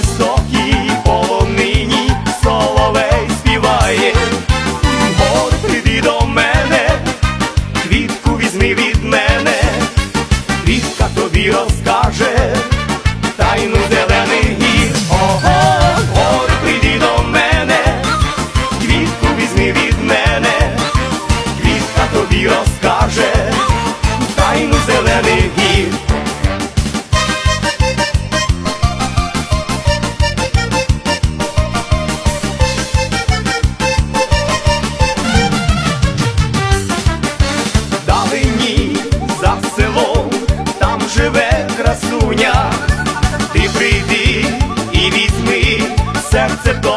високій полонині соловей співає. Гор, прийди до мене, квітку візьми від мене, квітка тобі розкаже тайну зелених. Ого, гор, до мене, квітку візьми від мене, квітка тобі розкаже. красуня, ти прийди і візьми серце.